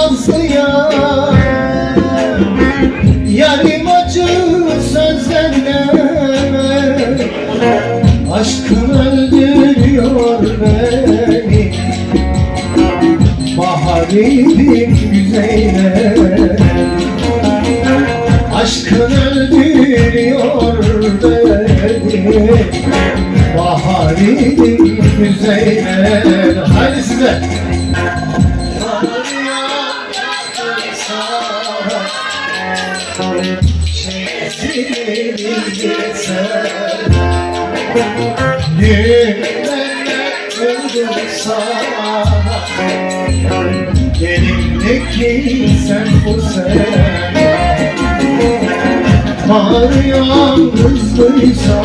yazıya Yarim acı sözlerle. Aşkın öldürüyor beni. Baharıydım güzeyle Aşkın öldürüyor beni. Baharıydım güzeyle Haydi size. Benimdeki sen bu sen Var yalnızlıysa